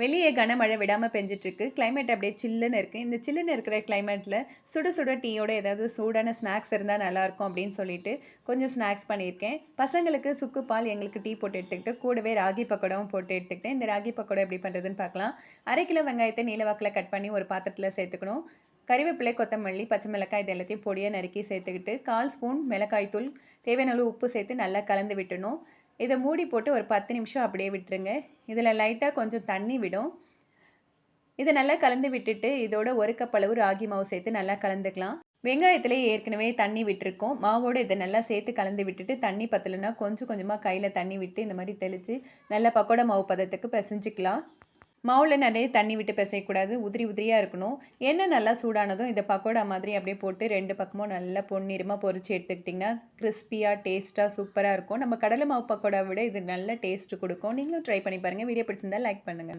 வெளியே கனமழை விடாமல் பெஞ்சிட்ருக்கு. கிளைமேட் அப்படியே சில்லுன்னு இருக்குது இந்த சில்லுன்னு இருக்கிற கிளைமேட்டில் சுட சுட டீயோட ஏதாவது சூடான ஸ்நாக்ஸ் இருந்தால் நல்லாயிருக்கும் அப்படின்னு சொல்லிட்டு கொஞ்சம் ஸ்நாக்ஸ் பண்ணியிருக்கேன். பசங்களுக்கு சுக்கு பால் எங்களுக்கு டீ போட்டு எடுத்துக்கிட்டு கூடவே ராகி பக்கோடாவும் போட்டு எடுத்துக்கிட்டேன். இந்த ராகி பக்கோடா எப்படி பண்ணுறதுன்னு பார்க்கலாம். அரை கிலோ வெங்காயத்தை நீலவாக்கில் கட் பண்ணி ஒரு பாத்திரத்தில் சேர்த்துக்கணும். கறிவேப்பிலை கொத்தமல்லி பச்சை மிளகாய் இது எல்லாத்தையும் பொடியாக நறுக்கி சேர்த்துக்கிட்டு கால் ஸ்பூன் மிளகாய் தூள் தேவையான அளவு உப்பு சேர்த்து நல்லா கலந்து விட்டணும் இதை மூடி போட்டு ஒரு பத்து நிமிஷம் அப்படியே விட்டுருங்க. இதில் லைட்டாக கொஞ்சம் தண்ணி விடும். இதை நல்லா கலந்து விட்டுட்டு இதோட ஒரு கப் அளவு ராகி மாவு சேர்த்து நல்லா கலந்துக்கலாம். வெங்காயத்தில் ஏற்கனவே தண்ணி விட்டுருக்கோம். மாவோடு இதை நல்லா சேர்த்து கலந்து விட்டுட்டு தண்ணி பத்தலைன்னா கொஞ்சம் கொஞ்சமாக கையில் தண்ணி விட்டு இந்த மாதிரி தெளித்து நல்லா பக்கோடா மாவு பதத்துக்கு பிசைஞ்சிக்கலாம். மாவில் நிறைய தண்ணி விட்டு பிசையக்கூடாது. உதிரி உதிரியாக இருக்கணும். எண்ணெய் நல்லா சூடானதும் இதை பக்கோடா மாதிரி அப்படியே போட்டு ரெண்டு பக்கமும் நல்லா பொன்னிறமாக பொறிச்சு எடுத்துக்கிட்டிங்கன்னா கிறிஸ்பியாக டேஸ்ட்டாக சூப்பராக இருக்கும். நம்ம கடலை மாவு பக்கோடா விட இது நல்ல டேஸ்ட்டு கொடுக்கும். நீங்களும் ட்ரை பண்ணி பாருங்கள் வீடியோ பிடிச்சிருந்தா லைக் பண்ணுங்கள்